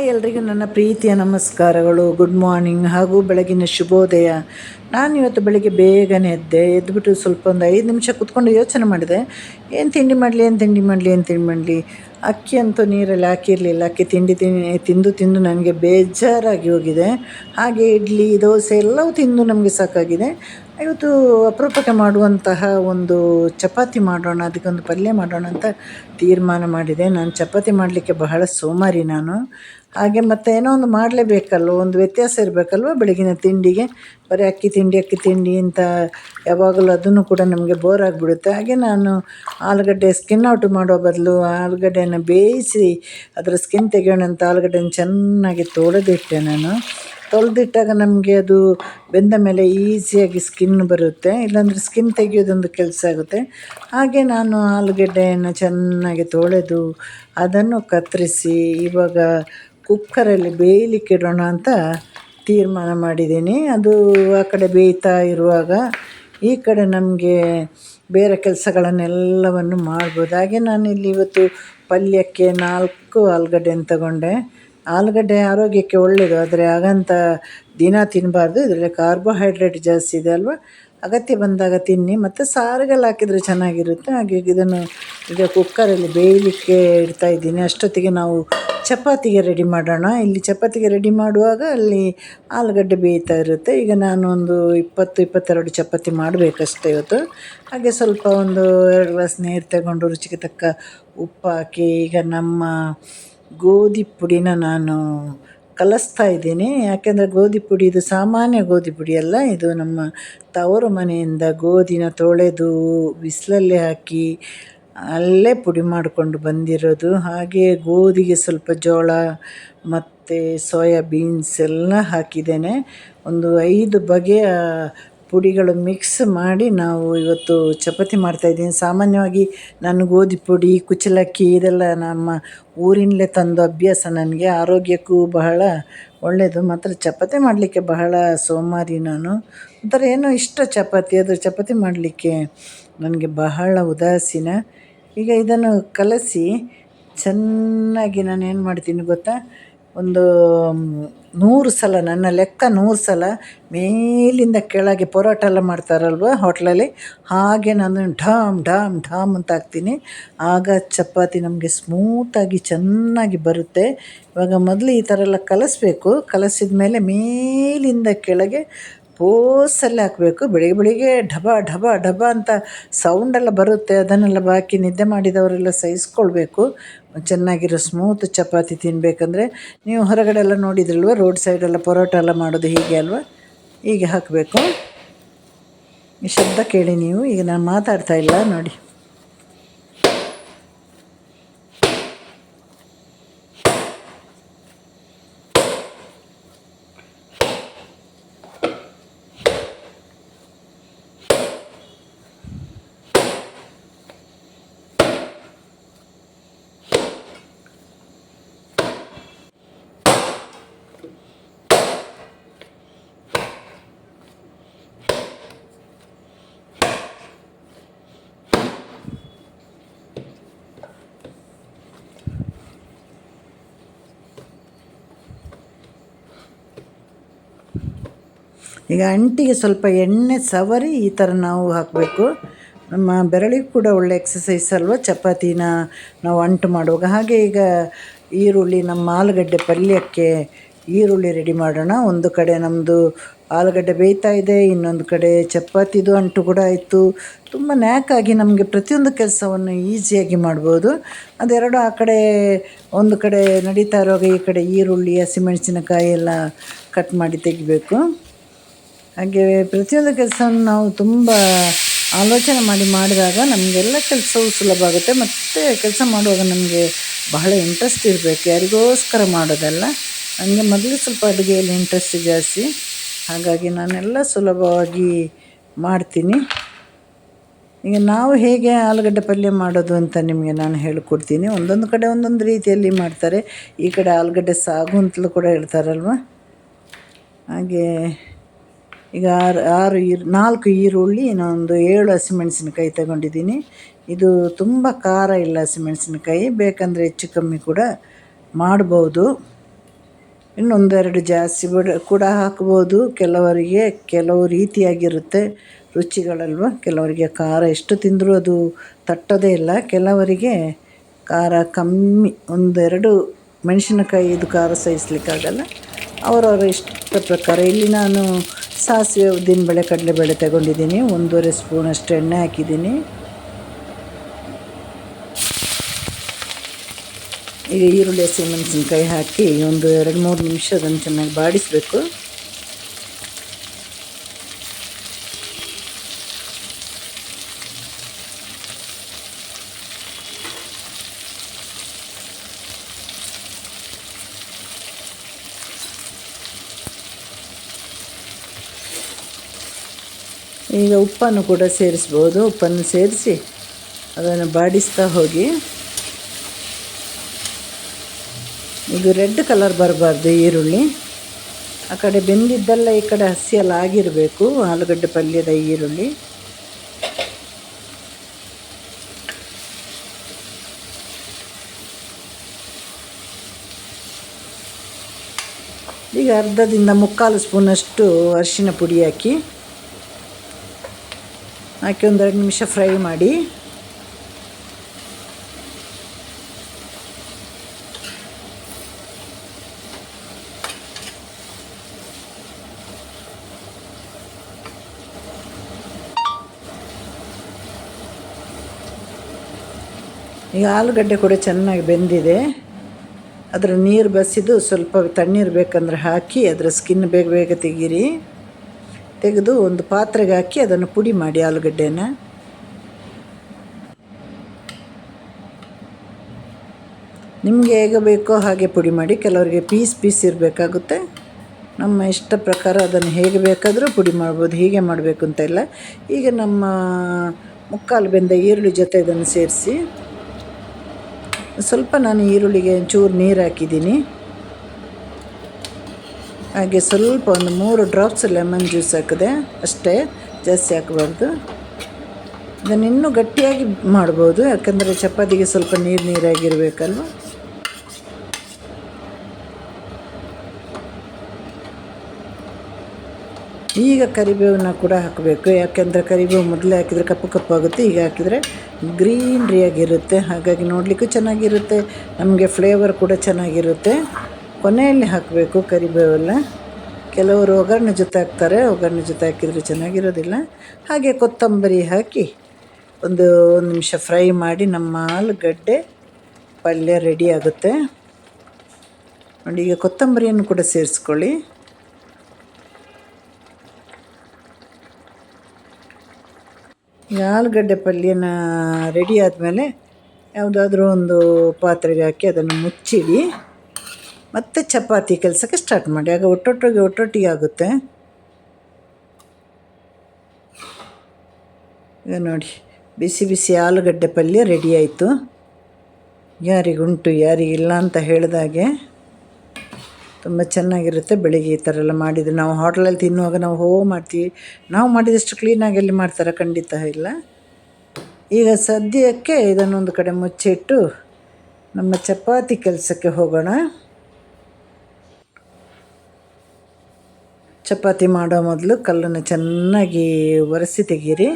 Hi ಎಲ್ರಿಗೂ ನನ್ನ ಪ್ರೀತಿಯ ನಮಸ್ಕಾರಗಳು. ಗುಡ್ ಮಾರ್ನಿಂಗ್ ಹಾಗೂ ಬೆಳಗಿನ ಶುಭೋದಯ. ನಾನು ಇವತ್ತು ಬೆಳಗ್ಗೆ ಬೇಗನೆ ಎದ್ದೆ ಎದ್ದುಬಿಟ್ಟು ಸ್ವಲ್ಪ ಒಂದು ಐದು ನಿಮಿಷ ಕುತ್ಕೊಂಡು ಯೋಚನೆ ಮಾಡಿದೆ. ಏನು ತಿಂಡಿ ಮಾಡಲಿ, ಏನು ತಿಂಡಿ ಮಾಡಲಿ, ಏನು ತಿಂಡಿ ಮಾಡಲಿ? ಅಕ್ಕಿ ಅಂತೂ ನೀರಲ್ಲಿ ಹಾಕಿರಲಿಲ್ಲ. ಅಕ್ಕಿ ತಿಂಡಿ ತಿಂಡಿ ತಿಂದು ತಿಂದು ನನಗೆ ಬೇಜಾರಾಗಿ ಹೋಗಿದೆ. ಹಾಗೆ ಇಡ್ಲಿ, ದೋಸೆ ಎಲ್ಲವೂ ತಿಂದು ನಮಗೆ ಸಾಕಾಗಿದೆ. ಇವತ್ತು ಅಪರೂಪಕ್ಕೆ ಮಾಡುವಂತಹ ಒಂದು ಚಪಾತಿ ಮಾಡೋಣ, ಅದಕ್ಕೊಂದು ಪಲ್ಯ ಮಾಡೋಣ ಅಂತ ತೀರ್ಮಾನ ಮಾಡಿದೆ. ನಾನು ಚಪಾತಿ ಮಾಡಲಿಕ್ಕೆ ಬಹಳ ಸೋಮಾರಿ ನಾನು. ಹಾಗೆ ಮತ್ತೆ ಏನೋ ಒಂದು ಮಾಡಲೇಬೇಕಲ್ವ? ಒಂದು ವ್ಯತ್ಯಾಸ ಇರಬೇಕಲ್ವ ಬೆಳಗಿನ ತಿಂಡಿಗೆ? ಬರೀ ಅಕ್ಕಿ ತಿಂಡಿ ಅಕ್ಕಿ ತಿಂಡಿ ಅಂತ ಯಾವಾಗಲೂ ಅದನ್ನು ಕೂಡ ನಮಗೆ ಬೋರ್ ಆಗಿಬಿಡುತ್ತೆ. ಹಾಗೆ ನಾನು ಆಲೂಗಡ್ಡೆ ಸ್ಕಿನ್ ಔಟ್ ಮಾಡೋ ಬದಲು ಆಲೂಗಡ್ಡೆನ ಬೇಯಿಸಿ ಅದರ ಸ್ಕಿನ್ ತೆಗೆಯೋಣ ಅಂತ ಆಲೂಗಡ್ಡೆನ ಚೆನ್ನಾಗಿ ತೊಳೆದಿಟ್ಟೆ ನಾನು. ತೊಳೆದಿಟ್ಟಾಗ ನಮಗೆ ಅದು ಬೆಂದ ಮೇಲೆ ಈಸಿಯಾಗಿ ಸ್ಕಿನ್ ಬರುತ್ತೆ. ಇಲ್ಲಾಂದರೆ ಸ್ಕಿನ್ ತೆಗೆಯೋದೊಂದು ಕೆಲಸ ಆಗುತ್ತೆ. ಹಾಗೆ ನಾನು ಆಲೂಗಡ್ಡೆಯನ್ನು ಚೆನ್ನಾಗಿ ತೊಳೆದು ಅದನ್ನು ಕತ್ತರಿಸಿ ಇವಾಗ ಕುಕ್ಕರಲ್ಲಿ ಬೇಯಲಿಕ್ಕೆ ಇಡೋಣ ಅಂತ ತೀರ್ಮಾನ ಮಾಡಿದ್ದೀನಿ. ಅದು ಆ ಕಡೆ ಬೇಯ್ತಾ ಇರುವಾಗ ಈ ಕಡೆ ನಮಗೆ ಬೇರೆ ಕೆಲಸಗಳನ್ನೆಲ್ಲವನ್ನು ಮಾಡ್ಬೋದು. ಹಾಗೆ ನಾನು ಇಲ್ಲಿ ಇವತ್ತು ಪಲ್ಯಕ್ಕೆ ನಾಲ್ಕು ಆಲೂಗಡ್ಡೆನ ತಗೊಂಡೆ. ಆಲೂಗಡ್ಡೆ ಆರೋಗ್ಯಕ್ಕೆ ಒಳ್ಳೆಯದು ಆದರೆ ಹಾಗಂತ ದಿನ ತಿನ್ನಬಾರ್ದು ಇದರಲ್ಲಿ ಕಾರ್ಬೋಹೈಡ್ರೇಟ್ ಜಾಸ್ತಿ ಇದೆ ಅಲ್ವಾ? ಅಗತ್ಯ ಬಂದಾಗ ತಿನ್ನಿ. ಮತ್ತು ಸಾರಿಗೆಲ್ಲ ಹಾಕಿದರೆ ಚೆನ್ನಾಗಿರುತ್ತೆ. ಹಾಗೆ ಇದನ್ನು ಈಗ ಕುಕ್ಕರಲ್ಲಿ ಬೇಯಲಿಕ್ಕೆ ಇಡ್ತಾ ಇದ್ದೀನಿ. ಅಷ್ಟೊತ್ತಿಗೆ ನಾವು ಚಪಾತಿಗೆ ರೆಡಿ ಮಾಡೋಣ. ಇಲ್ಲಿ ಚಪಾತಿಗೆ ರೆಡಿ ಮಾಡುವಾಗ ಅಲ್ಲಿ ಆಲೂಗಡ್ಡೆ ಬೇಯ್ತಾ ಇರುತ್ತೆ. ಈಗ ನಾನು ಒಂದು ಇಪ್ಪತ್ತು, ಇಪ್ಪತ್ತೆರಡು ಚಪಾತಿ ಮಾಡಬೇಕಷ್ಟೇ ಇವತ್ತು. ಹಾಗೆ ಸ್ವಲ್ಪ ಒಂದು ಎರಡು ಗ್ಲಾಸ್ ನೀರು ತಗೊಂಡು ರುಚಿಗೆ ತಕ್ಕ ಉಪ್ಪು ಹಾಕಿ, ಈಗ ನಮ್ಮ ಗೋಧಿ ಪುಡಿನ ನಾನು ಕಲಿಸ್ತಾ ಇದ್ದೀನಿ. ಯಾಕೆಂದರೆ ಗೋಧಿ ಪುಡಿ ಇದು ಸಾಮಾನ್ಯ ಗೋಧಿ ಪುಡಿ ಅಲ್ಲ. ಇದು ನಮ್ಮ ತವರು ಮನೆಯಿಂದ ಗೋಧಿನ ತೊಳೆದು, ಬಿಸಿಲಲ್ಲಿ ಹಾಕಿ ಅಲ್ಲೇ ಪುಡಿ ಮಾಡಿಕೊಂಡು ಬಂದಿರೋದು. ಹಾಗೆ ಗೋಧಿಗೆ ಸ್ವಲ್ಪ ಜೋಳ, ಮತ್ತು ಸೋಯಾ ಬೀನ್ಸ್ ಎಲ್ಲ ಹಾಕಿದ್ದೇನೆ. ಒಂದು ಐದು ಬಗೆಯ ಪುಡಿಗಳು ಮಿಕ್ಸ್ ಮಾಡಿ ನಾವು ಇವತ್ತು ಚಪಾತಿ ಮಾಡ್ತಾಯಿದ್ದೀನಿ ಸಾಮಾನ್ಯವಾಗಿ ನಾನು ಗೋಧಿ ಪುಡಿ, ಕುಚ್ಚಲಕ್ಕಿ ಇದೆಲ್ಲ ನಮ್ಮ ಊರಿನಲ್ಲೇ ತಂದು ಅಭ್ಯಾಸ ನನಗೆ. ಆರೋಗ್ಯಕ್ಕೂ ಬಹಳ ಒಳ್ಳೆಯದು ಮಾತ್ರ ಚಪಾತಿ ಮಾಡಲಿಕ್ಕೆ ಬಹಳ ಸೋಮಾರಿ ನಾನು. ಒಂಥರ ಏನೋ ಇಷ್ಟ ಚಪಾತಿ. ಅದು ಚಪಾತಿ ಮಾಡಲಿಕ್ಕೆ ನನಗೆ ಬಹಳ ಉದಾಸೀನ. ಈಗ ಇದನ್ನು ಕಲಸಿ ಚೆನ್ನಾಗಿ ನಾನು ಏನು ಮಾಡ್ತೀನಿ ಗೊತ್ತಾ? ಒಂದು ನೂರು ಸಲ, ನನ್ನ ಲೆಕ್ಕ ನೂರು ಸಲ ಮೇಲಿಂದ ಕೆಳಗೆ ಪರೋಟ ಎಲ್ಲ ಮಾಡ್ತಾರಲ್ವ ಹೋಟ್ಲಲ್ಲಿ? ಹಾಗೆ ನಾನು ಢಾಮ್ ಢಾಮ್ ಢಾಮ್ ಅಂತ ಹಾಕ್ತೀನಿ. ಆಗ ಚಪಾತಿ ನಮಗೆ ಸ್ಮೂತಾಗಿ ಚೆನ್ನಾಗಿ ಬರುತ್ತೆ. ಇವಾಗ ಮೊದಲು ಈ ಥರ ಎಲ್ಲ ಕಲಸಬೇಕು. ಕಲಸಿದ ಮೇಲೆ ಮೇಲಿಂದ ಕೆಳಗೆ ಫೋರ್ಸಲ್ಲಿ ಹಾಕಬೇಕು. ಬೆಳಿಗ್ಗೆ ಬೆಳಿಗ್ಗೆ ಢಬ ಢಬ ಢಬ ಅಂತ ಸೌಂಡೆಲ್ಲ ಬರುತ್ತೆ. ಅದನ್ನೆಲ್ಲ ಬಾಕಿ ನಿದ್ದೆ ಮಾಡಿದವರೆಲ್ಲ ಸಹಿಸ್ಕೊಳ್ಬೇಕು. ಚೆನ್ನಾಗಿರೋ ಸ್ಮೂತ್ ಚಪಾತಿ ತಿನ್ನಬೇಕಂದ್ರೆ ನೀವು ಹೊರಗಡೆ ಎಲ್ಲ ನೋಡಿದ್ರಲ್ವ ರೋಡ್ ಸೈಡೆಲ್ಲ ಪರೋಟ ಎಲ್ಲ ಮಾಡೋದು ಹೀಗೆ ಅಲ್ವಾ? ಹೀಗೆ ಹಾಕಬೇಕು. ಈ ಶಬ್ದ ಕೇಳಿ ನೀವು. ಈಗ ನಾನು ಮಾತಾಡ್ತಾ ಇಲ್ಲ, ನೋಡಿ. ಈಗ ಅಂಟಿಗೆ ಸ್ವಲ್ಪ ಎಣ್ಣೆ ಸವರಿ ಈ ಥರ ನಾವು ಹಾಕಬೇಕು. ನಮ್ಮ ಬೆರಳಿಗೆ ಕೂಡ ಒಳ್ಳೆ ಎಕ್ಸಸೈಸ್ ಅಲ್ವ? ಚಪಾತಿನ ನಾವು ಅಂಟು ಮಾಡುವಾಗ. ಹಾಗೆ ಈಗ ಈರುಳ್ಳಿ ನಮ್ಮ ಆಲೂಗಡ್ಡೆ ಪಲ್ಯಕ್ಕೆ ಈರುಳ್ಳಿ ರೆಡಿ ಮಾಡೋಣ. ಒಂದು ಕಡೆ ನಮ್ಮದು ಆಲೂಗಡ್ಡೆ ಬೇಯ್ತಾ ಇದೆ, ಇನ್ನೊಂದು ಕಡೆ ಚಪಾತಿದು ಅಂಟು ಕೂಡ ಆಯಿತು. ತುಂಬ ನ್ಯಾಕಾಗಿ ನಮಗೆ ಪ್ರತಿಯೊಂದು ಕೆಲಸವನ್ನು ಈಸಿಯಾಗಿ ಮಾಡ್ಬೋದು. ಅದೆರಡು ಆ ಕಡೆ, ಒಂದು ಕಡೆ ನಡೀತಾ ಇರುವಾಗ ಈ ಕಡೆ ಈರುಳ್ಳಿ, ಹಸಿಮೆಣಸಿನಕಾಯಿ ಎಲ್ಲ ಕಟ್ ಮಾಡಿ ತೆಗಿಬೇಕು. ಹಾಗೆ ಪ್ರತಿಯೊಂದು ಕೆಲಸವನ್ನು ನಾವು ತುಂಬ ಆಲೋಚನೆ ಮಾಡಿ ಮಾಡಿದಾಗ ನಮಗೆಲ್ಲ ಕೆಲಸವೂ ಸುಲಭ ಆಗುತ್ತೆ. ಮತ್ತು ಕೆಲಸ ಮಾಡುವಾಗ ನಮಗೆ ಬಹಳ ಇಂಟ್ರೆಸ್ಟ್ ಇರಬೇಕು. ಯಾರಿಗೋಸ್ಕರ ಮಾಡೋದಲ್ಲ. ನನಗೆ ಮೊದಲು ಸ್ವಲ್ಪ ಅಡುಗೆಯಲ್ಲಿ ಇಂಟ್ರೆಸ್ಟ್ ಜಾಸ್ತಿ. ಹಾಗಾಗಿ ನಾನೆಲ್ಲ ಸುಲಭವಾಗಿ ಮಾಡ್ತೀನಿ. ಈಗ ನಾವು ಹೇಗೆ ಆಲೂಗಡ್ಡೆ ಪಲ್ಯ ಮಾಡೋದು ಅಂತ ನಿಮಗೆ ನಾನು ಹೇಳಿಕೊಡ್ತೀನಿ. ಒಂದೊಂದು ಕಡೆ ಒಂದೊಂದು ರೀತಿಯಲ್ಲಿ ಮಾಡ್ತಾರೆ. ಈ ಕಡೆ ಆಲೂಗಡ್ಡೆ ಸಾಗು ಅಂತಲೂ ಕೂಡ ಹೇಳ್ತಾರಲ್ವ? ಹಾಗೆ ಈಗ ಆರು ಆರು ಈರು, ನಾಲ್ಕು ಈರುಳ್ಳಿ, ಇನ್ನೊಂದು ಏಳು ಹಸಿಮೆಣಸಿನಕಾಯಿ ತಗೊಂಡಿದ್ದೀನಿ. ಇದು ತುಂಬ ಖಾರ ಇಲ್ಲ ಹಸಿಮೆಣಸಿನಕಾಯಿ. ಬೇಕಂದರೆ ಹೆಚ್ಚು ಕಮ್ಮಿ ಕೂಡ ಮಾಡ್ಬೋದು. ಇನ್ನೊಂದೆರಡು ಜಾಸ್ತಿ ಬಿಡ, ಕೂಡ ಹಾಕ್ಬೋದು. ಕೆಲವರಿಗೆ ಕೆಲವು ರೀತಿಯಾಗಿರುತ್ತೆ. ರುಚಿಗಳಲ್ವ? ಕೆಲವರಿಗೆ ಖಾರ ಎಷ್ಟು ತಿಂದರೂ ಅದು ತಟ್ಟೋದೇ ಇಲ್ಲ. ಕೆಲವರಿಗೆ ಖಾರ ಕಮ್ಮಿ, ಒಂದೆರಡು ಮೆಣಸಿನಕಾಯಿ ಇದು ಖಾರ ಸಹಿಸ್ಲಿಕ್ಕಾಗಲ್ಲ. ಅವರವರ ಇಷ್ಟ ಪ್ರಕಾರ. ಇಲ್ಲಿ ನಾನು ಸಾಸಿವೆ ಉದ್ದಿನಬೇಳೆ ಕಡಲೆಬೇಳೆ ತಗೊಂಡಿದ್ದೀನಿ. ಒಂದೂವರೆ ಸ್ಪೂನಷ್ಟು ಎಣ್ಣೆ ಹಾಕಿದ್ದೀನಿ. ಈಗ ಈರುಳ್ಳಿ ಹಸಿಮೆಣಸಿನ್ಕಾಯಿ ಹಾಕಿ ಒಂದು ಎರಡು ಮೂರು ನಿಮಿಷ ಅದನ್ನು ಚೆನ್ನಾಗಿ ಬಾಡಿಸಬೇಕು. ಈಗ ಉಪ್ಪನ್ನು ಕೂಡ ಸೇರಿಸ್ಬೋದು. ಉಪ್ಪನ್ನು ಸೇರಿಸಿ ಅದನ್ನು ಬಾಡಿಸ್ತಾ ಹೋಗಿ. ಇದು ರೆಡ್ ಕಲರ್ ಬರಬಾರ್ದು ಈರುಳ್ಳಿ. ಆ ಕಡೆ ಬೆಂದಿದ್ದೆಲ್ಲ ಈ ಕಡೆ ಹಸಿಯೆಲ್ಲ ಆಗಿರಬೇಕು, ಆಲೂಗಡ್ಡೆ ಪಲ್ಯದ ಈರುಳ್ಳಿ. ಈಗ ಅರ್ಧದಿಂದ ಮುಕ್ಕಾಲು ಸ್ಪೂನಷ್ಟು ಅರಿಶಿನ ಪುಡಿ ಹಾಕಿ. ಹಾಕಿ ಒಂದೆರಡು ನಿಮಿಷ ಫ್ರೈ ಮಾಡಿ. ಈಗ ಆಲೂಗಡ್ಡೆ ಕೂಡ ಚೆನ್ನಾಗಿ ಬೆಂದಿದೆ. ಅದರ ನೀರು ಬಸಿದು ಸ್ವಲ್ಪ ತಣ್ಣೀರು ಬೇಕಂದ್ರೆ ಹಾಕಿ ಅದರ ಸ್ಕಿನ್ ಬೇಗ ಬೇಗ ತೆಗೀರಿ. ತೆಗೆದು ಒಂದು ಪಾತ್ರೆಗೆ ಹಾಕಿ ಅದನ್ನು ಪುಡಿ ಮಾಡಿ ಆಲೂಗಡ್ಡೆನ. ನಿಮಗೆ ಹೇಗೆ ಬೇಕೋ ಹಾಗೆ ಪುಡಿ ಮಾಡಿ, ಕೆಲವರಿಗೆ ಪೀಸ್ ಪೀಸ್ ಇರಬೇಕಾಗುತ್ತೆ. ನಮ್ಮ ಇಷ್ಟ ಪ್ರಕಾರ ಅದನ್ನು ಹೇಗೆ ಬೇಕಾದರೂ ಪುಡಿ ಮಾಡ್ಬೋದು, ಹೀಗೆ ಮಾಡಬೇಕು ಅಂತ ಇಲ್ಲ. ಈಗ ನಮ್ಮ ಮುಕ್ಕಾಲು ಬೆಂದ ಈರುಳ್ಳಿ ಜೊತೆ ಇದನ್ನು ಸೇರಿಸಿ. ಸ್ವಲ್ಪ ನಾನು ಈರುಳ್ಳಿಗೆ ಒಂಚೂರು ನೀರು ಹಾಕಿದ್ದೀನಿ. ಹಾಗೆ ಸ್ವಲ್ಪ ಒಂದು ಮೂರು ಡ್ರಾಪ್ಸ್ ಲೆಮನ್ ಜ್ಯೂಸ್ ಹಾಕಿದೆ. ಅಷ್ಟೇ, ಜಾಸ್ತಿ ಹಾಕಬಾರ್ದು. ಇದನ್ನು ಇನ್ನೂ ಗಟ್ಟಿಯಾಗಿ ಮಾಡ್ಬೋದು, ಯಾಕಂದರೆ ಚಪಾತಿಗೆ ಸ್ವಲ್ಪ ನೀರು ನೀರಾಗಿರಬೇಕಲ್ವ? ಈಗ ಕರಿಬೇವನ್ನ ಕೂಡ ಹಾಕಬೇಕು. ಯಾಕೆಂದರೆ ಕರಿಬೇವು ಮೊದಲೇ ಹಾಕಿದರೆ ಕಪ್ಪು ಕಪ್ಪಾಗುತ್ತೆ ಈಗ ಹಾಕಿದರೆ ಗ್ರೀನ್ರಿಯಾಗಿರುತ್ತೆ ಹಾಗಾಗಿ ನೋಡಲಿಕ್ಕೂ ಚೆನ್ನಾಗಿರುತ್ತೆ, ನಮಗೆ ಫ್ಲೇವರ್ ಕೂಡ ಚೆನ್ನಾಗಿರುತ್ತೆ. ಕೊನೆಯಲ್ಲಿ ಹಾಕಬೇಕು ಕರಿಬೇವೆಲ್ಲ. ಕೆಲವರು ಒಗ್ಗರಣೆ ಜೊತೆ ಹಾಕ್ತಾರೆ, ಒಗ್ಗರಣೆ ಜೊತೆ ಹಾಕಿದರೆ ಚೆನ್ನಾಗಿರೋದಿಲ್ಲ. ಹಾಗೆ ಕೊತ್ತಂಬರಿ ಹಾಕಿ ಒಂದು ಒಂದು ನಿಮಿಷ ಫ್ರೈ ಮಾಡಿ ನಮ್ಮ ಆಲೂಗಡ್ಡೆ ಪಲ್ಯ ರೆಡಿ ಆಗುತ್ತೆ. ನೋಡಿ, ಈಗ ಕೊತ್ತಂಬರಿಯನ್ನು ಕೂಡ ಸೇರಿಸ್ಕೊಳ್ಳಿ. ಈಗ ಆಲೂಗಡ್ಡೆ ಪಲ್ಯನ ರೆಡಿ ಆದಮೇಲೆ ಯಾವುದಾದ್ರೂ ಒಂದು ಪಾತ್ರೆಗೆ ಹಾಕಿ ಅದನ್ನು ಮುಚ್ಚಿಡಿ. ಮತ್ತು ಚಪಾತಿ ಕೆಲಸಕ್ಕೆ ಸ್ಟಾರ್ಟ್ ಮಾಡಿ. ಆಗ ಒಟ್ಟೊಟ್ಟಿಗೆ ಒಟ್ಟೊಟ್ಟಿಗೆ ಆಗುತ್ತೆ. ಈಗ ನೋಡಿ, ಬಿಸಿ ಬಿಸಿ ಆಲೂಗಡ್ಡೆ ಪಲ್ಯ ರೆಡಿ ಆಯಿತು. ಯಾರಿಗುಂಟು, ಯಾರಿಗಿಲ್ಲ ಅಂತ ಹೇಳಿದಾಗೆ ತುಂಬ ಚೆನ್ನಾಗಿರುತ್ತೆ ಬೆಳಿಗ್ಗೆ ಈ ಥರ ಎಲ್ಲ ಮಾಡಿದರೆ. ನಾವು ಹೋಟ್ಲಲ್ಲಿ ತಿನ್ನುವಾಗ ನಾವು ಹೋ ಮಾಡ್ತೀವಿ. ನಾವು ಮಾಡಿದಷ್ಟು ಕ್ಲೀನಾಗಿ ಎಲ್ಲಿ ಮಾಡ್ತಾರೆ ಖಂಡಿತ ಇಲ್ಲ. ಈಗ ಸದ್ಯಕ್ಕೆ ಇದನ್ನೊಂದು ಕಡೆ ಮುಚ್ಚಿಟ್ಟು ನಮ್ಮ ಚಪಾತಿ ಕೆಲಸಕ್ಕೆ ಹೋಗೋಣ. ಚಪಾತಿ ಮಾಡೋ ಮೊದಲು ಕಲ್ಲನ್ನು ಚೆನ್ನಾಗಿ ಒರೆಸಿ ತೆಗೀರಿ.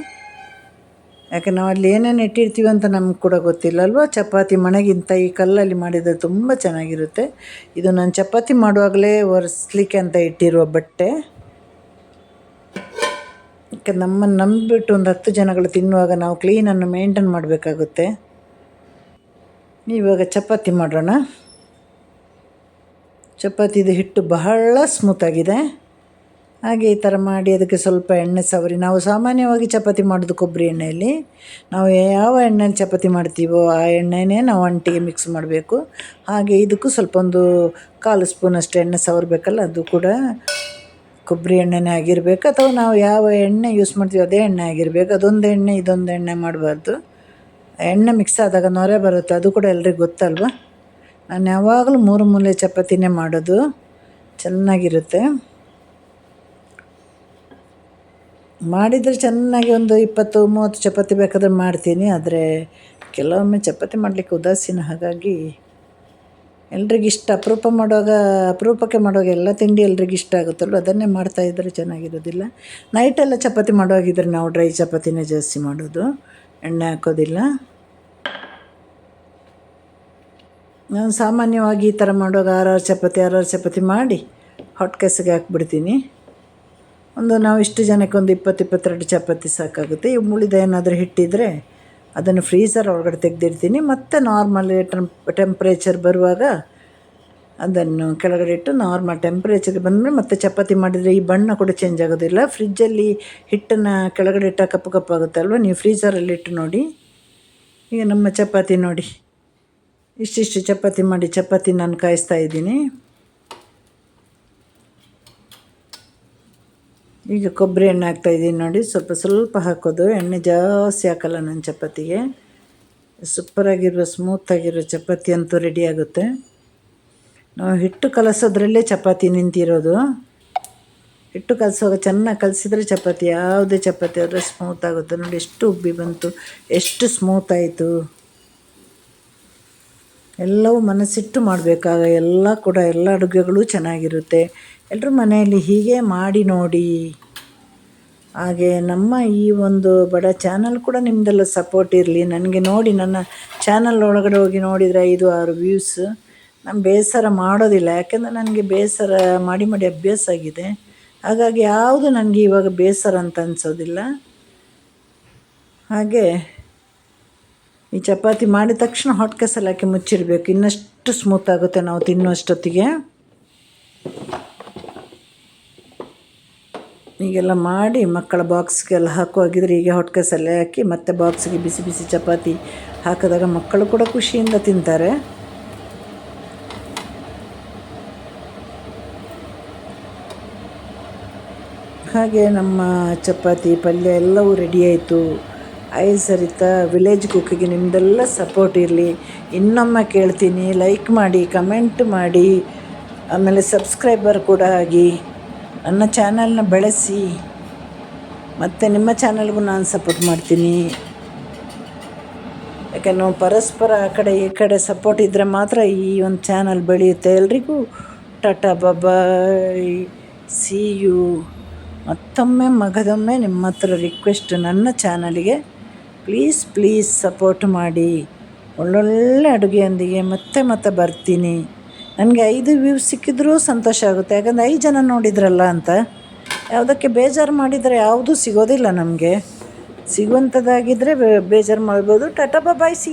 ಯಾಕೆ ನಾವು ಅಲ್ಲಿ ಏನೇನು ಇಟ್ಟಿರ್ತೀವಿ ಅಂತ ನಮ್ಗೆ ಕೂಡ ಗೊತ್ತಿಲ್ಲ ಅಲ್ವಾ ಚಪಾತಿ ಮಣೆಗಿಂತ ಈ ಕಲ್ಲಲ್ಲಿ ಮಾಡಿದರೆ ತುಂಬ ಚೆನ್ನಾಗಿರುತ್ತೆ. ಇದು ನಾನು ಚಪಾತಿ ಮಾಡುವಾಗಲೇ ಒರೆಸ್ಲಿಕ್ಕೆ ಅಂತ ಇಟ್ಟಿರುವ ಬಟ್ಟೆ. ಯಾಕೆ ನಮ್ಮನ್ನು ನಂಬಿಬಿಟ್ಟು ಒಂದು ಹತ್ತು ಜನಗಳು ತಿನ್ನುವಾಗ ನಾವು ಕ್ಲೀನನ್ನು ಮೇಂಟೈನ್ ಮಾಡಬೇಕಾಗುತ್ತೆ. ಇವಾಗ ಚಪಾತಿ ಮಾಡೋಣ. ಚಪಾತಿದು ಹಿಟ್ಟು ಬಹಳ ಸ್ಮೂತಾಗಿದೆ ಹಾಗೆ ಈ ಥರ ಮಾಡಿ ಅದಕ್ಕೆ ಸ್ವಲ್ಪ ಎಣ್ಣೆ ಸವರಿ. ನಾವು ಸಾಮಾನ್ಯವಾಗಿ ಚಪಾತಿ ಮಾಡೋದು ಕೊಬ್ಬರಿ ಎಣ್ಣೆಯಲ್ಲಿ. ನಾವು ಯಾವ ಎಣ್ಣೆಯಲ್ಲಿ ಚಪಾತಿ ಮಾಡ್ತೀವೋ ಆ ಎಣ್ಣೆನೇ ನಾವು ಅಂಟಿಗೆ ಮಿಕ್ಸ್ ಮಾಡಬೇಕು. ಹಾಗೆ ಇದಕ್ಕೂ ಸ್ವಲ್ಪ ಒಂದು ಕಾಲು ಸ್ಪೂನಷ್ಟು ಎಣ್ಣೆ ಸವರಬೇಕಲ್ಲ, ಅದು ಕೂಡ ಕೊಬ್ಬರಿ ಎಣ್ಣೆನೇ ಆಗಿರಬೇಕು. ಅಥವಾ ನಾವು ಯಾವ ಎಣ್ಣೆ ಯೂಸ್ ಮಾಡ್ತೀವೋ ಅದೇ ಎಣ್ಣೆ ಆಗಿರಬೇಕು. ಅದೊಂದು ಎಣ್ಣೆ, ಇದೊಂದು ಎಣ್ಣೆ ಮಾಡಬಾರ್ದು. ಎಣ್ಣೆ ಮಿಕ್ಸ್ ಆದಾಗ ನೊರೆ ಬರುತ್ತೆ, ಅದು ಕೂಡ ಎಲ್ರಿಗೂ ಗೊತ್ತಲ್ವ? ನಾನು ಯಾವಾಗಲೂ ಮೂರು ಮೂಲೆ ಚಪಾತಿನೇ ಮಾಡೋದು. ಚೆನ್ನಾಗಿರುತ್ತೆ. ಮಾಡಿದರೆ ಚೆನ್ನಾಗಿ ಒಂದು ಇಪ್ಪತ್ತು, ಮೂವತ್ತು ಚಪಾತಿ ಬೇಕಾದ್ರೆ ಮಾಡ್ತೀನಿ, ಆದರೆ ಕೆಲವೊಮ್ಮೆ ಚಪಾತಿ ಮಾಡಲಿಕ್ಕೆ ಉದಾಸೀನ. ಹಾಗಾಗಿ ಎಲ್ರಿಗೂ ಇಷ್ಟ. ಅಪರೂಪ ಮಾಡುವಾಗ, ಅಪರೂಪಕ್ಕೆ ಮಾಡುವಾಗ ಎಲ್ಲ ತಿಂಡಿ ಎಲ್ರಿಗೂ ಇಷ್ಟ ಆಗುತ್ತಲ್ವ? ಅದನ್ನೇ ಮಾಡ್ತಾಯಿದ್ರೆ ಚೆನ್ನಾಗಿರೋದಿಲ್ಲ. ನೈಟೆಲ್ಲ ಚಪಾತಿ ಮಾಡುವಾಗಿದ್ದರೆ ನಾವು ಡ್ರೈ ಚಪಾತಿನೇ ಜಾಸ್ತಿ ಮಾಡೋದು. ಎಣ್ಣೆ ಹಾಕೋದಿಲ್ಲ. ನಾನು ಸಾಮಾನ್ಯವಾಗಿ ಈ ಥರ ಮಾಡುವಾಗ ಆರಾರು ಚಪಾತಿ ಆರಾರು ಚಪಾತಿ ಮಾಡಿ ಹಾಟ್ ಕೇಸಿಗೆ ಹಾಕ್ಬಿಡ್ತೀನಿ. ಒಂದು ನಾವು ಇಷ್ಟು ಜನಕ್ಕೆ ಒಂದು ಇಪ್ಪತ್ತು, ಇಪ್ಪತ್ತೆರಡು ಚಪಾತಿ ಸಾಕಾಗುತ್ತೆ. ಇವು ಮುಳಿದ ಏನಾದರೂ ಹಿಟ್ಟಿದ್ರೆ ಅದನ್ನು ಫ್ರೀಸರ್ ಒಳಗಡೆ ತೆಗೆದಿರ್ತೀನಿ ಮತ್ತು ನಾರ್ಮಲ್ ಟೆಂಪ್ ಟೆಂಪ್ರೇಚರ್ ಬರುವಾಗ ಅದನ್ನು ಕೆಳಗಡೆ ಇಟ್ಟು ನಾರ್ಮಲ್ ಟೆಂಪ್ರೇಚರ್ಗೆ ಬಂದಮೇಲೆ ಮತ್ತೆ ಚಪಾತಿ ಮಾಡಿದರೆ ಈ ಬಣ್ಣ ಕೂಡ ಚೇಂಜ್ ಆಗೋದಿಲ್ಲ. ಫ್ರಿಜ್ಜಲ್ಲಿ ಹಿಟ್ಟನ್ನು ಕೆಳಗಡೆ ಇಟ್ಟ ಕಪ್ಪು ಕಪ್ಪಾಗುತ್ತಲ್ವ ನೀವು ಫ್ರೀಸರಲ್ಲಿ ಇಟ್ಟು ನೋಡಿ. ಈಗ ನಮ್ಮ ಚಪಾತಿ ನೋಡಿ. ಇಷ್ಟಿಷ್ಟು ಚಪಾತಿ ಮಾಡಿ, ಚಪಾತಿ ನಾನು ಕಾಯಿಸ್ತಾ ಇದ್ದೀನಿ. ಈಗ ಕೊಬ್ಬರಿ ಎಣ್ಣೆ ಹಾಕ್ತಾಯಿದ್ದೀನಿ ನೋಡಿ. ಸ್ವಲ್ಪ ಸ್ವಲ್ಪ ಹಾಕೋದು. ಎಣ್ಣೆ ಜಾಸ್ತಿ ಹಾಕಲ್ಲ ನನ್ನ ಚಪಾತಿಗೆ. ಸೂಪರಾಗಿರೋ ಸ್ಮೂತಾಗಿರೋ ಚಪಾತಿ ಅಂತೂ ರೆಡಿ ಆಗುತ್ತೆ. ನಾವು ಹಿಟ್ಟು ಕಲಸೋದ್ರಲ್ಲೇ ಚಪಾತಿ ನಿಂತಿರೋದು. ಹಿಟ್ಟು ಕಲಸುವಾಗ ಚೆನ್ನಾಗಿ ಕಲಸಿದ್ರೆ ಚಪಾತಿ, ಯಾವುದೇ ಚಪಾತಿ ಆದರೆ ಸ್ಮೂತ್ ಆಗುತ್ತೆ. ನೋಡಿ, ಎಷ್ಟು ಉಬ್ಬಿ ಬಂತು. ಎಷ್ಟು ಸ್ಮೂತ್ ಆಯಿತು. ಎಲ್ಲವೂ ಮನಸ್ಸಿಟ್ಟು ಮಾಡಬೇಕಾಗ. ಎಲ್ಲ ಕೂಡ, ಎಲ್ಲ ಅಡುಗೆಗಳು ಚೆನ್ನಾಗಿರುತ್ತೆ. ಎಲ್ಲರೂ ಮನೆಯಲ್ಲಿ ಹೀಗೆ ಮಾಡಿ ನೋಡಿ. ಹಾಗೆ ನಮ್ಮ ಈ ಒಂದು ಬಡ ಚಾನಲ್ ಕೂಡ ನಿಮ್ಮದೆಲ್ಲ ಸಪೋರ್ಟ್ ಇರಲಿ. ನನಗೆ ನೋಡಿ, ನನ್ನ ಚಾನಲ್ ಒಳಗಡೆ ಹೋಗಿ ನೋಡಿದರೆ ಐದು, ಆರು ವ್ಯೂಸ್ ನಾನು ಬೇಸರ ಮಾಡೋದಿಲ್ಲ. ಯಾಕೆಂದರೆ ನನಗೆ ಬೇಸರ ಮಾಡಿ ಮಾಡಿ ಅಭ್ಯಾಸ ಆಗಿದೆ. ಹಾಗಾಗಿ ಯಾವುದು ನನಗೆ ಇವಾಗ ಬೇಸರ ಅಂತ ಅನಿಸೋದಿಲ್ಲ. ಹಾಗೆ ಈ ಚಪಾತಿ ಮಾಡಿದ ತಕ್ಷಣ ಹಾಟ್ ಕೇಸಲ್ಲಿ ಹಾಕಿ ಮುಚ್ಚಿಡಬೇಕು. ಇನ್ನಷ್ಟು ಸ್ಮೂತ್ ಆಗುತ್ತೆ ನಾವು ತಿನ್ನುವಷ್ಟೊತ್ತಿಗೆ. ಹೀಗೆಲ್ಲ ಮಾಡಿ ಮಕ್ಕಳ ಬಾಕ್ಸ್ಗೆಲ್ಲ ಹಾಕುವಾಗಿದ್ರೆ ಹೀಗೆ ಹೊಟ್ಟೆ ಸಲ್ಲೆ ಹಾಕಿ ಮತ್ತೆ ಬಾಕ್ಸ್ಗೆ ಬಿಸಿ ಬಿಸಿ ಚಪಾತಿ ಹಾಕಿದಾಗ ಮಕ್ಕಳು ಕೂಡ ಖುಷಿಯಿಂದ ತಿಂತಾರೆ. ಹಾಗೆ ನಮ್ಮ ಚಪಾತಿ, ಪಲ್ಯ ಎಲ್ಲವೂ ರೆಡಿ ಆಯಿತು. ಸರಿತ ವಿಲೇಜ್ ಕುಕ್ಕಿಗೆ ನಿಮ್ಮದೆಲ್ಲ ಸಪೋರ್ಟ್ ಇರಲಿ. ಇನ್ನೊಮ್ಮೆ ಕೇಳ್ತೀನಿ ಲೈಕ್ ಮಾಡಿ ಕಮೆಂಟ್ ಮಾಡಿ. ಆಮೇಲೆ ಸಬ್ಸ್ಕ್ರೈಬರ್ ಕೂಡ ಆಗಿ. ನನ್ನ ಚಾನಲ್ನ ಬೆಳೆಸಿ ಮತ್ತು ನಿಮ್ಮ ಚಾನಲ್ಗೂ ನಾನು ಸಪೋರ್ಟ್ ಮಾಡ್ತೀನಿ. ಯಾಕೆಂದ್ರೆ ಪರಸ್ಪರ ಆ ಕಡೆ ಈ ಕಡೆ ಸಪೋರ್ಟ್ ಇದ್ದರೆ ಮಾತ್ರ ಈ ಒಂದು ಚಾನಲ್ ಬೆಳೆಯುತ್ತೆ. ಎಲ್ರಿಗೂ ಟಾಟಾ ಬಾಬಾಯ್ ಸಿ ಯು. ಮತ್ತೊಮ್ಮೆ ಮಗದೊಮ್ಮೆ ನಿಮ್ಮ ಹತ್ರ ರಿಕ್ವೆಸ್ಟ್ ನನ್ನ ಚಾನಲಿಗೆ. ಪ್ಲೀಸ್ ಪ್ಲೀಸ್ ಸಪೋರ್ಟ್ ಮಾಡಿ. ಒಳ್ಳೊಳ್ಳೆ ಅಡುಗೆಯೊಂದಿಗೆ ಮತ್ತೆ ಮತ್ತೆ ಬರ್ತೀನಿ. ನನಗೆ ಐದು ವ್ಯೂ ಸಿಕ್ಕಿದ್ರೂ ಸಂತೋಷ ಆಗುತ್ತೆ. ಯಾಕಂದರೆ ಐದು ಜನ ನೋಡಿದ್ರಲ್ಲ ಅಂತ, ಯಾವುದಕ್ಕೆ ಬೇಜಾರು ಮಾಡಿದರೆ ಯಾವುದೂ ಸಿಗೋದಿಲ್ಲ ನಮಗೆ. ಸಿಗುವಂಥದ್ದಾಗಿದ್ದರೆ ಬೇಜಾರು ಮಾಡ್ಬೋದು. Tata bye see